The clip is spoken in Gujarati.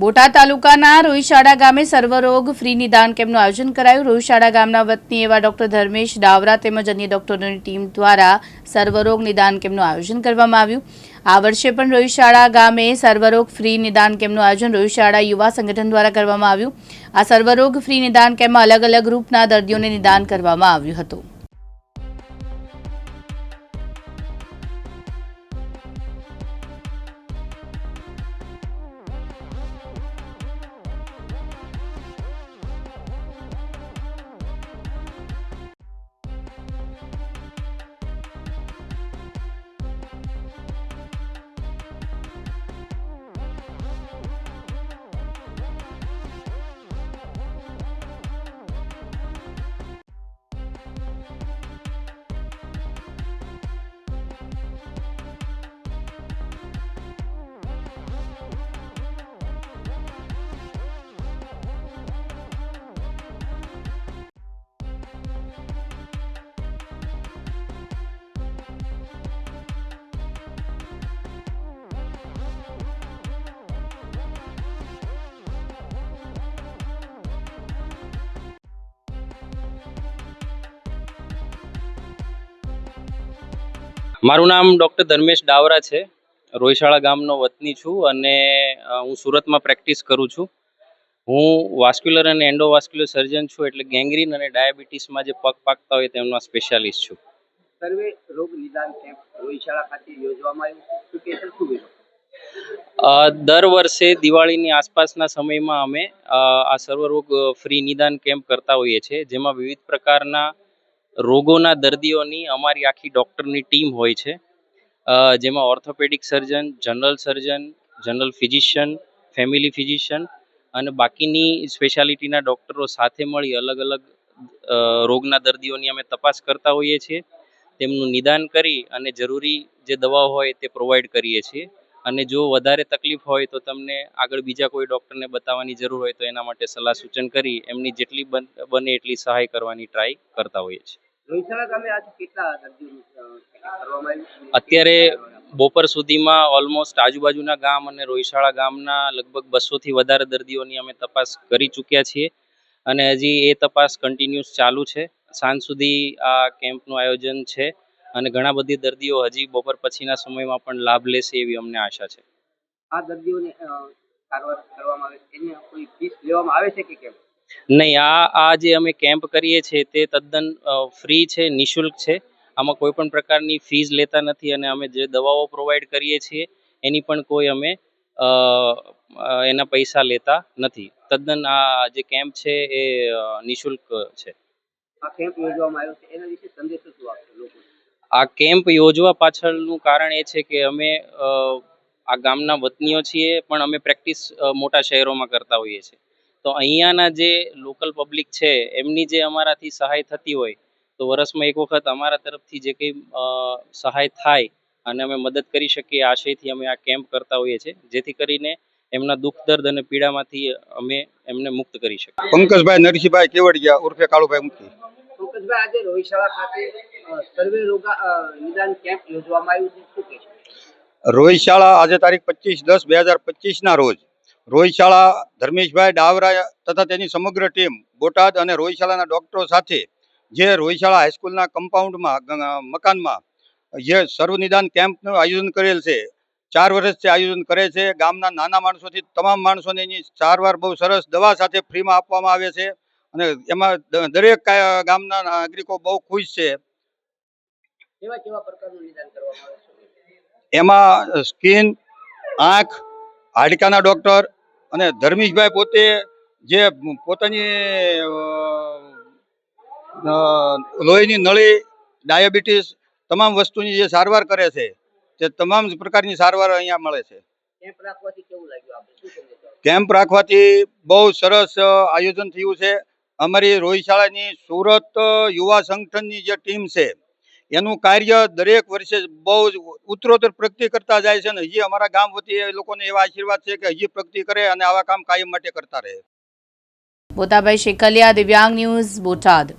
બોટાદ તાલુકાના રોઈશાળા ગામે સર્વરોગ ફ્રી નિદાન કેમ્પનું આયોજન કરાયું. રોઈશાળા ગામના વતની એવા ડોક્ટર ધર્મેશ ડાવરા તેમજ અન્ય ડોક્ટરોની ટીમ દ્વારા સર્વરોગ નિદાન કેમ્પનું આયોજન કરવામાં આવ્યું. આ વર્ષે પણ રોઈશાળા ગામે સર્વરોગ ફ્રી નિદાન કેમ્પનું આયોજન રોઈશાળા યુવા સંગઠન દ્વારા કરવામાં આવ્યું. આ સર્વરોગ ફ્રી નિદાન કેમ્પમાં અલગ અલગ ગ્રુપના દર્દીઓને નિદાન કરવામાં આવ્યું હતું. મારું નામ ડૉક્ટર ધર્મેશ ડાવરા છે. રોયશાળા ગામનો વતની છું અને હું સુરતમાં પ્રેક્ટિસ કરું છું. હું વાસ્ક્યુલર અને એન્ડોવાસ્ક્યુલર સર્જન છું એટલે ગેંગ્રીન અને ડાયાબિટીસમાં જે પગ પાકતા હોય તેમનો સ્પેશિયાલિસ્ટ છું. સર્વે રોગ નિદાન કેમ્પ રોહિશાળા ખાતે યોજવામાં આવ્યું દર વર્ષે દિવાળીની આસપાસના સમયમાં અમે આ સર્વરોગ ફ્રી નિદાન કેમ્પ કરતા હોઈએ છીએ જેમાં વિવિધ પ્રકારના રોગોના દર્દીઓની અમારી આખી ડૉક્ટરની ટીમ હોય છે. જેમાં orthopaedic surgeon, general surgeon, general physician, family physician અને બાકીની સ્પેશિયાલિટીના ડૉક્ટરો સાથે મળી અલગ અલગ રોગના દર્દીઓની અમે તપાસ કરતા હોઈએ છીએ. તેમનું નિદાન કરી અને જરૂરી જે દવાઓ હોય તે પ્રોવાઈડ કરીએ છીએ. અને જો વધારે તકલીફ હોય તો તમને આગળ બીજા કોઈ ડૉક્ટરને બતાવવાની જરૂર હોય તો એના માટે સલાહ સૂચન કરી એમની જેટલી બન- એટલી સહાય કરવાની ટ્રાય કરતા હોઈએ છીએ. અત્યારે બપોર સુધીમાં ઓલમોસ્ટ આજુબાજુના ગામ અને રોહિશાળા ગામના લગભગ બસોથી વધારે દર્દીઓની અમે તપાસ કરી ચૂક્યા છીએ અને હજી એ તપાસ કન્ટિન્યુઅસ ચાલુ છે. સાંજ સુધી આ કેમ્પનું આયોજન છે અને ઘણા બધી દર્દીઓ હજી બપોર પછીના સમયમાં પણ લાભ લેશે એવી અમને આશા છે. આ દર્દીઓને સારવાર કરવામાં આવે છે. એને કોઈ ફીસ લેવામાં આવે છે કે કેમ? નહીં આ આ જે અમે કેમ્પ કરીએ છીએ તે તદ્દન ફ્રી છે નિઃશુલ્ક છે. આમાં કોઈ પણ પ્રકારની ફીઝ લેતા નથી અને અમે જે દવાઓ પ્રોવાઈડ કરીએ છીએ એની પણ કોઈ અમે એના પૈસા લેતા નથી. તદ્દન આ જે કેમ્પ છે એ નિઃશુલ્ક છે. આ કેમ્પ યોજવામાં આવ્યો છે. એના વિશે સંદેશો શું આપશો લોકોને આ કેમ્પ યોજવા પાછળનું કારણ એ છે કે અમે આ ગામના વતનીઓ છીએ પણ અમે પ્રેક્ટિસ મોટા શહેરોમાં કરતા હોઈએ છીએ. તો અહીંયાના જે લોકલ પબ્લિક છે એમની જે અમારાથી સહાય થતી હોય તો વર્ષમાં એક વખત અમારા તરફથી જે કંઈ સહાય થાય અને અમે મદદ કરી શકીએ આશયથી અમે આ કેમ્પ કરતા હોઈએ છીએ જેથી કરીને એમના દુઃખ દર્દ અને પીડામાંથી અમે એમને મુક્ત કરી શકીએ. પંકજભાઈ નરસિંહભાઈ કેવડિયા ઉર્ફે કાળુભાઈ મુખી પંકજભાઈ આજે રોહિશાળા ખાતે સર્વે રોગ નિદાન કેમ્પ યોજવામાં આવ્યું છે શું કહેશો? રોહિશાળા આજે તારીખ પચીસ દસ બે હજાર પચીસના રોજ રોહિશાળા ધર્મેશભાઈ ડાવરા તથા તેની સમગ્ર ટીમ બોટાદ અને રોહિશાળાના ડોક્ટરો સાથે જે રોહિશાળા હાઈસ્કૂલના કમ્પાઉન્ડમાં મકાનમાં જે સર્વનિદાન કેમ્પનું આયોજન કરેલ છે ચાર વર્ષથી આયોજન કરે છે ગામના નાના માણસોથી તમામ માણસોને એની સારવાર બહુ સરસ દવા સાથે ફ્રીમાં આપવામાં આવે છે અને એમાં દરેક ગામના નાગરિકો બહુ ખુશ છે? એમાં સ્કિન આંખ હાડકાના ડૉક્ટર અને ધર્મેશભાઈ પોતે જે પોતાની લોહીની નળી ડાયાબિટીસ તમામ વસ્તુની જે સારવાર કરે છે તે તમામ પ્રકારની સારવાર અહીંયા મળે છે? કેમ્પ રાખવાથી બહુ સરસ આયોજન થયું છે. અમારી રોહિશાળાની સુરત યુવા સંગઠનની જે ટીમ છે એનું કાર્ય દરેક વર્ષે બહુ જ ઉત્તરોત્તર પ્રગતિ કરતા જાય છે અને હજી અમારા ગામ વતી એ લોકોને એવા આશીર્વાદ છે કે હજી પ્રગતિ કરે અને આવા કામ કાયમ માટે કરતા રહે. બોતાભાઈ શેખલિયા, દિવ્યાંગ ન્યૂઝ બોટાદ.